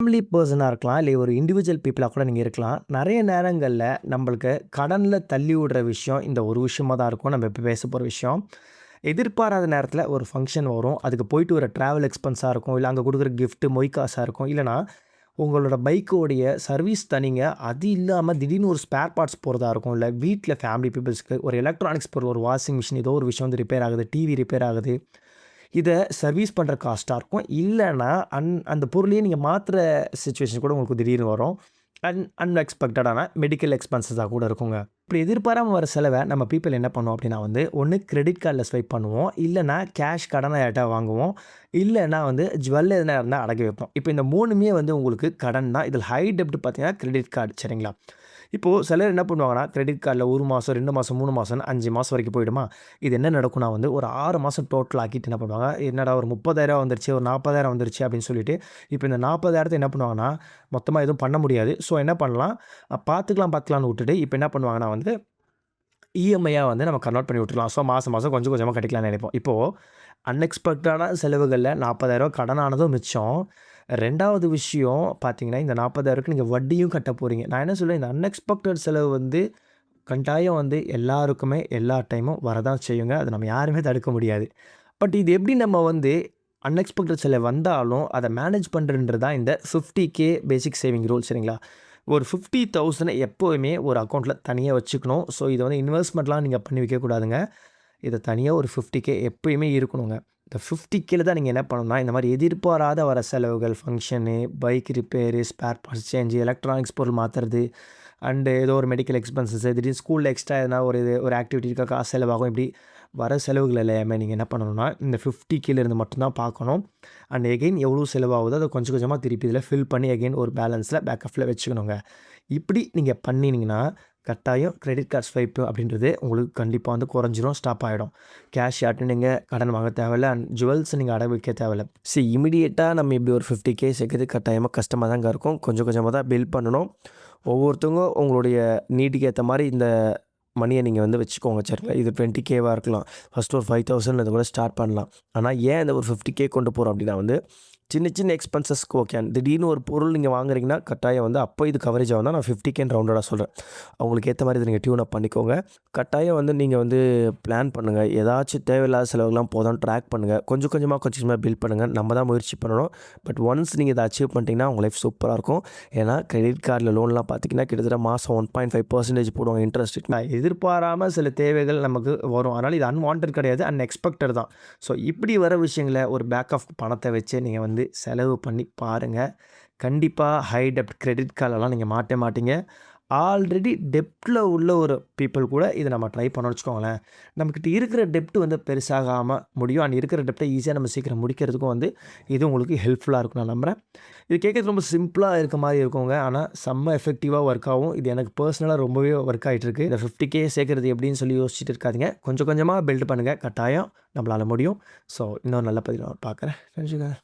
Family பர்சனாக இருக்கலாம் இல்லை ஒரு இண்டிவிஜுவல் பீப்புளாக கூட நீங்கள் இருக்கலாம். நிறைய நேரங்களில் நம்மளுக்கு கடனில் தள்ளி விடுற விஷயம் இந்த ஒரு விஷயமா தான் இருக்கும். நம்ம இப்போ பேச போகிற விஷயம்? எதிர்பாராத நேரத்தில் ஒரு ஃபங்க்ஷன் வரும். அதுக்கு போயிட்டு வர ட்ராவல் எக்ஸ்பென்ஸாக இருக்கும் இல்லை அங்கே கொடுக்குற கிஃப்ட்டு மொய் காசாக இருக்கும். இல்லைனா உங்களோட பைக்கோடைய சர்வீஸ் தனிங்க அது இல்லாமல் திடீர்னு ஒரு ஸ்பேர் பார்ட்ஸ் போகிறதா இருக்கும். இல்லை வீட்டில் ஃபேமிலி பீப்புள்ஸ்க்கு ஒரு எலக்ட்ரானிக்ஸ் பொருள் ஒரு வாஷிங் மிஷின் ஏதோ ஒரு விஷயம் வந்து ரிப்பேர் ஆகுது டிவி ரிப்பேர் ஆகுது. இதை சர்வீஸ் பண்ணுற காஸ்ட்டாக இருக்கும். இல்லைன்னா அன் அந்த பொருளையே நீங்கள் மாற்றுற சுச்சுவேஷன் கூட உங்களுக்கு திடீர்னு வரும். அன் அன்எக்ஸ்பெக்டடான மெடிக்கல் எக்ஸ்பென்சஸாக கூட இருக்குங்க. இப்படி எதிர்பாராமல் வர செலவை நம்ம பீப்பிள் என்ன பண்ணுவோம் அப்படின்னா வந்து ஒன்று கிரெடிட் கார்டில் ஸ்வைப் பண்ணுவோம். இல்லைனா கேஷ் கடனை யார்ட்டா வாங்குவோம். இல்லைன்னா வந்து ஜுவல் எதுனா இருந்தால் அடக்கி வைப்போம். இப்போ இந்த மூணுமே வந்து உங்களுக்கு கடன் தான். இதில் ஹை டெப்ட் பார்த்தீங்கன்னா கிரெடிட் கார்டு சரிங்களா? இப்போது சிலர் என்ன பண்ணுவாங்கன்னா கிரெடிட் கார்டில் ஒரு மாதம் ரெண்டு மாதம் மூணு மாதம் அஞ்சு மாதம் வரைக்கும் போயிடுமா? இது என்ன நடக்கும்னா வந்து ஒரு ஆறு மாதம் டோட்டல் ஆக்கிட்டு என்ன பண்ணுவாங்க என்னடா ஒரு முப்பதாயிரம் வந்துருச்சு ஒரு நாற்பதாயிரம் வந்துருச்சு அப்படின்னு சொல்லிட்டு இப்போ இந்த நாற்பதாயிரத்தை என்ன பண்ணுவாங்கன்னா மொத்தமாக எதுவும் பண்ண முடியாது. ஸோ என்ன பண்ணலாம்? பார்த்துக்கலாம் பார்த்துக்கலாம்னு விட்டுட்டு இப்போ என்ன பண்ணுவாங்கன்னா வந்து இஎம்ஐயாக வந்து நம்ம கன்வெர்ட் பண்ணி விட்டுருலாம் ஸோ மாதம் மாதம் கொஞ்சம் கொஞ்சமாக கட்டிக்கலாம்னு நினைப்போம். இப்போது அன்எக்ஸ்பெக்டடான செலவுகளில் நாற்பதாயிரம் கடனானதும் மிச்சம். ரெண்டாவது விஷயம் பார்த்தீங்கன்னா இந்த நாற்பதாயிரக்கு நீங்கள் வட்டியும் கட்ட போகிறீங்க நான் என்ன சொல்லுவேன் இந்த அன்எக்ஸ்பெக்டட் செலவு வந்து கண்டாயம் வந்து எல்லாருக்குமே எல்லா டைமும் வரதான் செய்யுங்க. அதை நம்ம யாருமே தடுக்க முடியாது. பட் இது எப்படி நம்ம வந்து அன்எக்ஸ்பெக்டட் செலவு வந்தாலும் அதை மேனேஜ் பண்ணுறன்றது தான் இந்த fifty K basic saving rule சரிங்களா? ஒரு ஃபிஃப்டி தௌசண்ட் எப்போவுமே ஒரு அக்கௌண்ட்டில் தனியாக வச்சுக்கணும். ஸோ இதை வந்து இன்வெஸ்ட்மெண்ட்லாம் நீங்கள் பண்ணி வைக்கக்கூடாதுங்க. இதை தனியாக ஒரு ஃபிஃப்டி கே எப்போயுமே இருக்கணுங்க. இந்த ஃபிஃப்டி கீழே தான் நீங்கள் என்ன பண்ணணும்னா இந்த மாதிரி எதிர்பாராத வர செலவுகள் function bike repair spare parts change electronics பொருள் மாற்றுறது அண்டு ஏதோ ஒரு மெடிக்கல் எக்ஸ்பென்சஸ் திடீர்னு ஸ்கூலில் எக்ஸ்ட்ரா எதனா ஒரு இது ஒரு ஆக்டிவிட்டிக்காக காசு செலவாகும் இப்படி வர செலவுகள் எல்லாமே நீங்கள் என்ன பண்ணணும்னா இந்த ஃபிஃப்டி கீழே இருந்து மட்டும்தான் பார்க்கணும். அண்ட் எகெயின் எவ்வளோ செலவாகுதோ அதை கொஞ்சம் கொஞ்சமாக திருப்பி இதில் ஃபில் பண்ணி எகெயின் ஒரு பேலன்ஸில் பேக்கப்பில் வச்சுக்கணுங்க. இப்படி நீங்கள் பண்ணினீங்கன்னா கட்டாயம் கிரெடிட் கார்டு ஸ்வைப்பு அப்படின்றது உங்களுக்கு கண்டிப்பாக வந்து குறைஞ்சிரும் ஸ்டாப் ஆகிடும் கேஷ் ஆட்டு நீங்கள் கடன் வாங்க தேவையில்ல அண்ட் ஜுவல்ஸ் நீங்கள் அடகு வைக்க தேவையில்ல. சி இமிடியேட்டாக நம்ம இப்படி ஒரு ஃபிஃப்டி கே சேர்க்குறது கட்டாயமாக கஷ்டமாக தாங்க இருக்கும். கொஞ்சம் கொஞ்சமாக தான் பில் பண்ணணும். ஒவ்வொருத்தவங்க உங்களுடைய நீட்டுக்கு ஏற்ற மாதிரி இந்த மணியை நீங்கள் வந்து வச்சுக்கோங்க சரிங்களா? இது டுவெண்ட்டி கேவாக இருக்கலாம். ஃபஸ்ட்டு ஒரு ஃபைவ் தௌசண்ட் அது கூட ஸ்டார்ட் பண்ணலாம். ஆனால் ஏன் இந்த ஒரு ஃபிஃப்டி கே கொண்டு போகிறோம் அப்படின்னா வந்து சின்ன சின்ன எக்ஸ்பென்சஸ்க்கு ஓகே திடீர்னு ஒரு பொருள் நீங்கள் வாங்குறீங்கன்னா கட்டாயம் வந்து அப்போ இது கவரேஜ் ஆகும் நான் ஃபிஃப்டி கேன் ரவுண்டடாக சொல்கிறேன் அவங்களுக்கு ஏற்ற மாதிரி இதை நீங்கள் டியூன் அப் பண்ணிக்கோங்க. கட்டாயம் வந்து நீங்கள் வந்து பிளான் பண்ணுங்கள் ஏதாச்சும் தேவையில்லாத செலவுகள்லாம் போதும் ட்ராக் பண்ணுங்கள் கொஞ்சம் கொஞ்சமாக கொஞ்சம் கொஞ்சமாக பில் பண்ணுங்கள் நம்ம தான் முயற்சி பண்ணணும். பட் ஒன்ஸ் நீங்கள் இதை அச்சீவ் பண்ணிட்டீங்கன்னா உங்கள் லைஃப் சூப்பராக இருக்கும். ஏன்னா கிரெடிட் கார்டில் லோன்லாம் பார்த்தீங்கன்னா கிட்டத்தட்ட மாதம் ஒன் பாயிண்ட் ஃபைவ் பர்சன்டேஜ் போடுவாங்க இன்ட்ரெஸ்ட் நான் எதிர்பாராமல் சில தேவைகள் நமக்கு வரும். அதனால் இது அன்வான்ட் கிடையாது அன்எக்ஸ்பெக்டட் தான். ஸோ இப்படி வர விஷயங்களை ஒரு பேக் ஆஃப் பணத்தை வச்சு நீங்கள் வந்து வந்து செலவு பண்ணி பாருங்கள் கண்டிப்பாக ஹை டெப்ட் கிரெடிட் கார்டெல்லாம் நீங்கள் மாட்ட மாட்டீங்க. ஆல்ரெடி டெப்ட்டில் உள்ள ஒரு பீப்புள் கூட இதை நம்ம ட்ரை பண்ண வச்சுக்கோங்களேன். நம்மக்கிட்ட இருக்கிற டெப்ட் வந்து பெருசாகாமல் முடியும். அண்ட் இருக்கிற டெப்ட்டை ஈஸியாக நம்ம சீக்கிரம் முடிக்கிறதுக்கும் வந்து இது உங்களுக்கு ஹெல்ப்ஃபுல்லாக இருக்கும் நான் நம்புகிறேன் இது கேட்குறது ரொம்ப சிம்பிளாக இருக்க மாதிரி இருக்குங்க. ஆனால் செம்ம எஃபெக்டிவாக ஒர்க் ஆகும் இது எனக்கு பர்சனலாக ரொம்பவே ஒர்க் ஆகிட்டு இருக்குது இந்த ஃபிஃப்டி கே சேர்க்குறது எப்படின்னு சொல்லி யோசிச்சுட்டு இருக்காதிங்க. கொஞ்சம் கொஞ்சமாக பில்ட் பண்ணுங்கள் கட்டாயம் நம்மளால் முடியும். ஸோ இன்னொரு நல்ல பதிவு பார்க்குறேன் தெரிஞ்சுக்கேன்